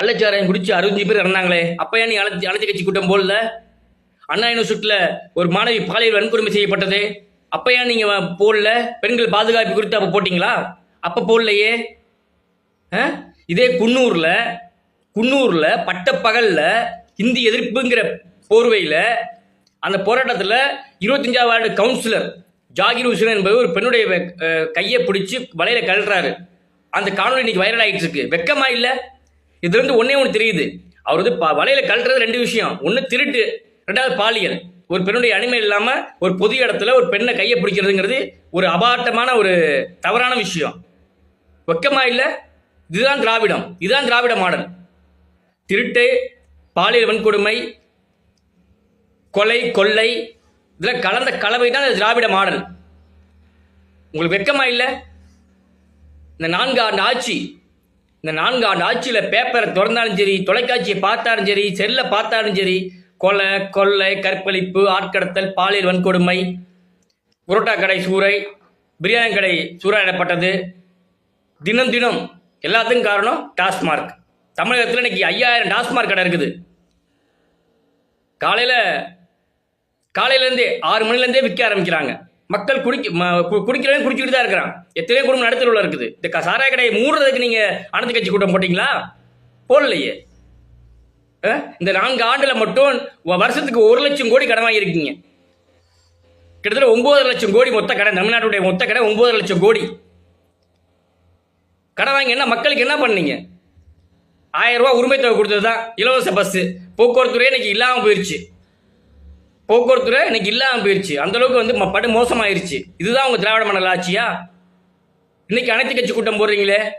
கள்ளச்சாராயம் குடிச்சு அறுபத்தஞ்சு பேர் இறந்தாங்களே. அப்பயா நீ அனைத்து அனைத்து கட்சி கூட்டம் போடல? அண்ணா யூனிவர்சிட்டியில் ஒரு மாணவி பாலியல் வன்கொடுமை செய்யப்பட்டது. அப்பயா நீங்கள் நீங்க போடல? பெண்கள் பாதுகாப்பு குறித்து அப்போ போட்டிங்களா? அப்போ போடலையே. ஆ? இதே குன்னூரில் குன்னூரில் பட்டப்பகலில் இந்தி எதிர்ப்புங்கிற போர்வையில் அந்த போராட்டத்தில் இருபத்தஞ்சாவது வார்டு கவுன்சிலர் ஜாகிர் ஹுசேன் என்பவர் ஒரு பெண்ணுடைய கையை பிடிச்சி வலையில் கழட்டுறாரு. அந்த காணொலி இன்னைக்கு வைரல் ஆகிட்டு இருக்கு. வெக்கமா இல்லை? இதுல இருந்து ஒன்னே ஒன்று தெரியுது. அவர் வந்து வலையில கழட்டுறது ரெண்டு விஷயம். ஒன்று திருட்டு ரெண்டாவது பாலியல். ஒரு பெண்ணுடைய அனிமை இல்லாம ஒரு பொது இடத்துல ஒரு பெண்ணை கையை பிடிக்கிறதுங்கிறது ஒரு அபாட்டமான ஒரு தவறான விஷயம். வெக்கமா இல்ல இதுதான் திராவிடம். இதுதான் திராவிட மாடல். திருட்டு பாலியல் வன்கொடுமை கொலை கொள்ளை இதில் கலந்த கலவை தான் இந்த திராவிட மாடல். உங்களுக்கு வெக்கமா இல்லை? இந்த நான்கு ஆண்டு ஆட்சி இந்த நான்கு ஆண்டு ஆட்சியில் பேப்பரை திறந்தாலும் சரி தொலைக்காட்சியை பார்த்தாலும் சரி செல்லை பார்த்தாலும் சரி கொலை கொள்ளை கற்பழிப்பு ஆட்கடத்தல் பாலியல் வன்கொடுமை புரோட்டா கடை சூறை பிரியாணி கடை சூறையாடப்பட்டது. தினம் தினம் எல்லாத்துக்கும் காரணம் டாஸ்மார்க். தமிழகத்தில் இன்னைக்கு ஐயாயிரம் டாஸ்மார்க் கடை இருக்குது. காலையில் காலையிலேருந்தே ஆறு மணிலேருந்தே விற்க ஆரம்பிக்கிறாங்க. மக்கள் குடிக்க ம- கு- குடிக்கிறவங்க தான் இருக்கிறான் எத்தனையோ குடும்பம் நடுத்தருவில் இருக்குது. இந்த க- சாராய கடையை மூடுறதுக்கு நீங்கள் அனைத்து கட்சி கூட்டம் போட்டிங்களா? போடலையே. இந்த நான்கு ஆண்டில் மட்டும் வருஷத்துக்கு ஒரு லட்சம் கோடி கடன் வாங்கியிருக்கீங்க. கிட்டத்தட்ட ஒன்பது லட்சம் கோடி மொத்த கடை தமிழ்நாட்டுடைய மொத்த கடை ஒன்பது லட்சம் கோடி. கடன் வாங்கி என்ன மக்களுக்கு என்ன பண்ணீங்க? ஆயிரம் ரூபாய் உரிமை தொகை கொடுத்தது தான் இலவச பஸ்ஸு. போக்குவரத்துறை இன்னைக்கு இல்லாமல் போயிடுச்சு போக்குவரத்துறை இன்னைக்கு இல்லாமல் போயிடுச்சு அந்த அளவுக்கு வந்து ம- படு மோசமாயிருச்சு. இதுதான் உங்க திராவிட மண்டல ஆட்சியா? இன்னைக்கு அனைத்து கட்சி கூட்டம் போடுறீங்களே?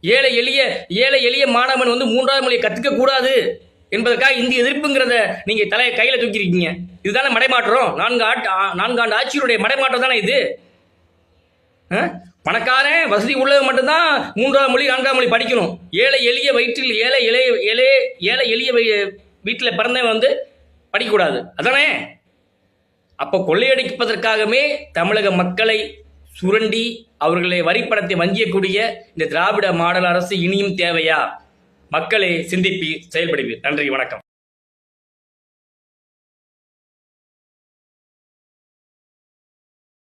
ஏழை எளிய ஏழை எளிய மாணவன் வந்து மூன்றாவது மொழியை கத்துக்க கூடாது என்பதற்காக இந்திய எதிர்ப்புங்கிறத நீங்க தலையை கையில தூக்கிருக்கீங்க இதுதானே மடைமாற்றம்? நான்கு ஆட்டு நான்கு நான்காண்டு ஆட்சியருடைய மடைமாற்றம் தானே இது? ஆ? பணக்காரன் வசதி உள்ளவன் மட்டும்தான் மூன்றாவது மொழி நான்காவது மொழி படிக்கணும். ஏழை எளிய வயிற்றில் ஏழை இளைய ஏழை ஏழை எளிய வீட்டில் பிறந்தவன் வந்து படிக்கக்கூடாது. அதானே? அப்போ கொள்ளையடிப்பதற்காகவே தமிழக மக்களை சுரண்டி அவர்களை வரிப்பணத்தை வஞ்சியக்கூடிய இந்த திராவிட மாடல் அரசு இனியும் தேவையா? மக்களே சிந்திப்பி செயல்படுவீர். நன்றி வணக்கம்.